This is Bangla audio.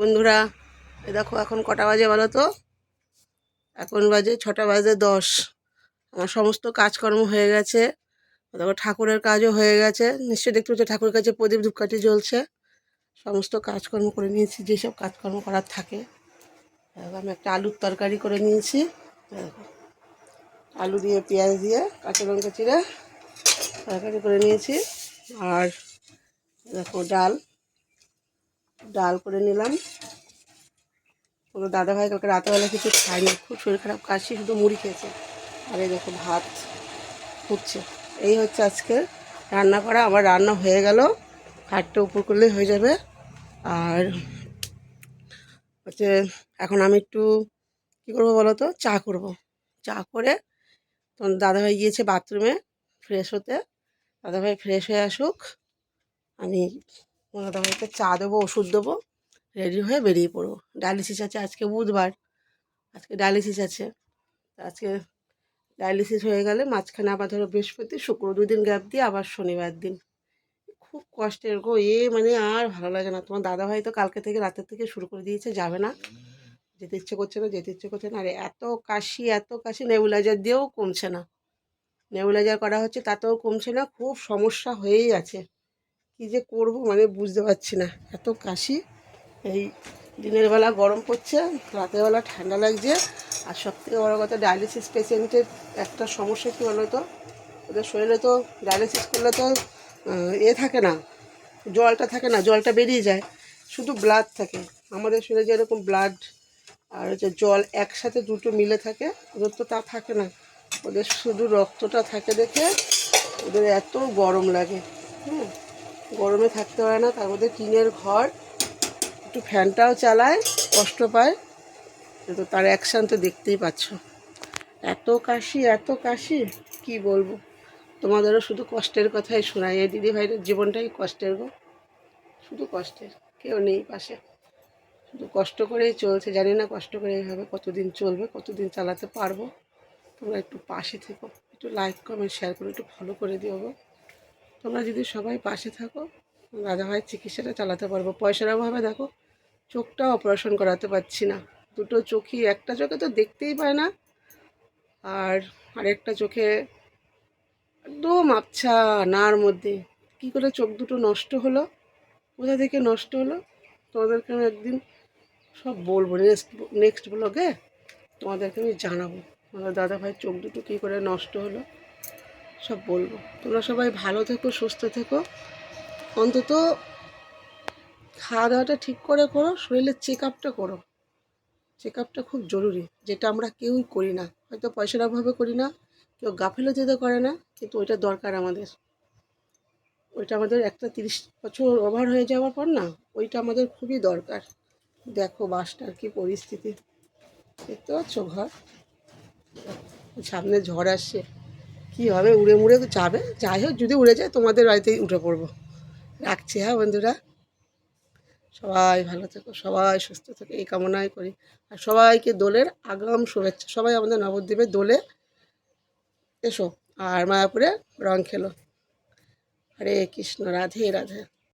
বন্ধুরা দেখো এখন কটা বাজে বলো তো? এখন বাজে ছটা বাজে দশ। আমার সমস্ত কাজকর্ম হয়ে গেছে। দেখো ঠাকুরের কাজও হয়ে গেছে। নিশ্চয়ই দেখতে পাচ্ছ ঠাকুরের কাছে প্রদীপ ধূপকাঠি জ্বলছে। সমস্ত কাজকর্ম করে নিয়েছি যেসব কাজকর্ম করার থাকে। আমি একটা আলুর তরকারি করে নিয়েছি। আলু দিয়ে, পেঁয়াজ দিয়ে, কাঁচা লঙ্কা চিড়ে তরকারি করে নিয়েছি। আর দেখো ডাল। ডাল করে নিলাম। কোনো দাদাভাই কালকে রাতেবেলা কিছু খায়নি, খুব শরীর খারাপ, কাশি, শুধু মুড়ি খেয়েছে। আর এই দেখো ভাত হচ্ছে এই হচ্ছে আজকে রান্না করা, আমার রান্না হয়ে গেল। ভাতটা উপর করলেই হয়ে যাবে। আর হচ্ছে এখন আমি একটু কী করব বলো তো? চা করব। চা করে তখন দাদাভাই গিয়েছে বাথরুমে ফ্রেশ হতে। দাদাভাই ফ্রেশ হয়ে আসুক। আমি দাদাভাইকে চা দেবো, ওষুধ দেবো রেডি হয়ে বেরিয়ে পড়ব। ডায়ালিসিস আছে আজকে বুধবার, আজকে ডায়ালিসিস আছে। আজকে ডায়ালিসিস হয়ে গেলে মাঝখানে আবার ধরো বৃহস্পতি, শুক্র দুই দিন গ্যাপ দিয়ে আবার শনিবার দিন। খুব কষ্টের গো এ মানে আর ভালো লাগে না। তোমার দাদাভাই তো কালকে থেকে রাতের থেকে শুরু করে দিয়েছে, যাবে না। যেতে ইচ্ছে করছে না, যেতে ইচ্ছে করছে না। আর এত কাশি এত কাশি নেবুলাইজার দিয়েও কমছে না। নেবুলাইজার করা হচ্ছে, তাতেও কমছে না, খুব সমস্যা হয়েই আছে। কী যে করব মানে বুঝতে পারছি না। এত কাশি, এই দিনের বেলা গরম পড়ছে, রাতের বেলা ঠান্ডা লাগছে, আর সব থেকে বড়ো কথা ডায়ালিসিস পেশেন্টের একটা সমস্যা কী বলো তো ওদের শরীরে তো ডায়ালিসিস করলে তো এ থাকে না, জলটা থাকে না, জলটা বেরিয়ে যায়, শুধু ব্লাড থাকে। আমাদের শরীরে যেরকম ব্লাড আর হচ্ছে জল একসাথে দুটো মিলে থাকে, ওদের তো তা থাকে না। ওদের শুধু রক্তটা থাকে দেখে ওদের এত গরম লাগে হ্যাঁ গরমে থাকতে পারে না, তার মধ্যে টিনের ঘর, একটু ফ্যানটাও চালায়, কষ্ট পায়। কিন্তু তার অ্যাকশান তো দেখতেই পাচ্ছ। এত কাশি এত কাশি, কি বলব? তোমাদেরও শুধু কষ্টের কথাই শোনাই। এই দিদি ভাইয়ের জীবনটাই কষ্টের গো। শুধু কষ্টের, কেউ নেই পাশে। শুধু কষ্ট করেই চলছে, জানি না কষ্ট করে এইভাবে কতদিন চলবে, কতদিন চালাতে পারব। তোমরা একটু পাশে থেকো, একটু লাইক কমেন্ট শেয়ার করে, একটু ফলো করে দিও তোমরা যদি সবাই পাশে থাকো দাদাভাই চিকিৎসাটা চালাতে পারব। পয়সার অভাবে দেখো, চোখটা অপারেশন করাতে পারছি না। দুটো চোখই, একটা চোখে তো দেখতেই পায় না, আর আরেকটা চোখে একদম আবছা, নার মধ্যে। কি করে চোখ দুটো নষ্ট হলো? কোথা থেকে নষ্ট হলো? তোমাদেরকে আমি একদিন সব বলব। নেক্সট নেক্সট ব্লগে তোমাদেরকে আমি জানাব। আমার ভাই চোখ দুটো কী করে নষ্ট হলো? সব বলব। তোমরা সবাই ভালো থেকো, সুস্থ থেকো। অন্তত খাওয়া দাওয়াটা ঠিক করে করো, শরীরের চেক আপটা করো। চেক আপটা খুব জরুরি, যেটা আমরা কেউই করি না। হয়তো পয়সার অভাবে করি না, কেউ গাফিলতিতে করে না, কিন্তু ওইটা দরকার আমাদের। ওইটা আমাদের একটা তিরিশ বছর ওভার হয়ে যাওয়ার পর না, ওইটা আমাদের খুবই দরকার। দেখো বাসটার কি পরিস্থিতি। দেখতে পাচ্ছ ঘর? সামনে ঝড় আসছে। কী হবে, উড়ে মুড়ে যাবে। যাই হোক, যদি উড়ে যায়, তোমাদের বাড়িতেই উঠে পড়ব। রাখছি হ্যাঁ বন্ধুরা? সবাই ভালো থেকো, সবাই সুস্থ থেকো, এই কামনাই করি। আর সবাইকে দোলের আগাম শুভেচ্ছা। সবাই আমাদের নবদ্বীপে দোলে এসো, আর মায়াপুরে রং খেলো। হরে কৃষ্ণ, রাধে রাধে।